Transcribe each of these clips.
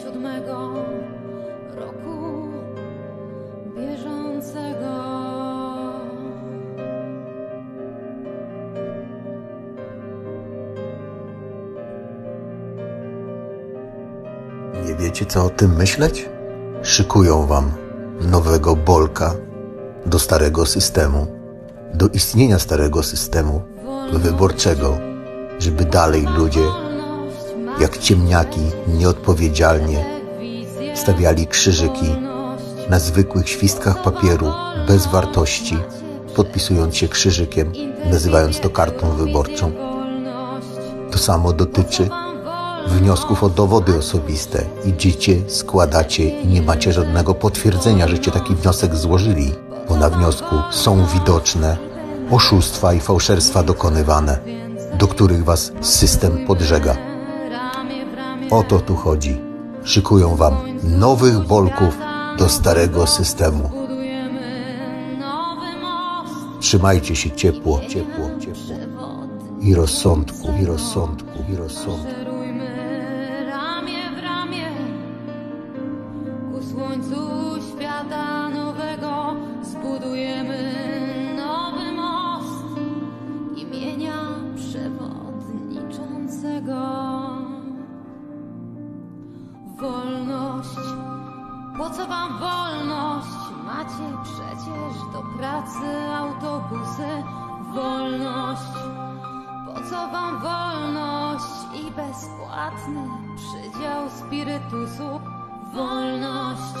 wolnego roku bieżącego. Nie wiecie, co o tym myśleć? Szykują wam nowego bolka do starego systemu, do istnienia starego systemu wyborczego, żeby dalej ludzie, jak ciemniaki, nieodpowiedzialnie stawiali krzyżyki na zwykłych świstkach papieru bez wartości, podpisując się krzyżykiem, nazywając to kartą wyborczą. To samo dotyczy wniosków o dowody osobiste. Idziecie, składacie i nie macie żadnego potwierdzenia, żeście taki wniosek złożyli, bo na wniosku są widoczne oszustwa i fałszerstwa dokonywane, do których was system podżega. O to tu chodzi. Szykują wam nowych bolków do starego systemu. Trzymajcie się ciepło, ciepło, ciepło. I rozsądku, i rozsądku, i rozsądku. Szerujmy Wolność, po co wam wolność? Macie przecież do pracy autobusy. Wolność. Po co wam wolność i bezpłatny przydział spirytusu? Wolność.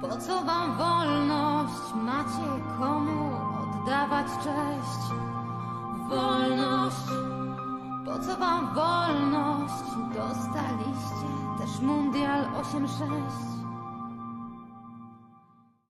Po co wam wolność? Macie komu oddawać cześć? Wolność. Po co wam wolność? Dostaliście Też mundial 86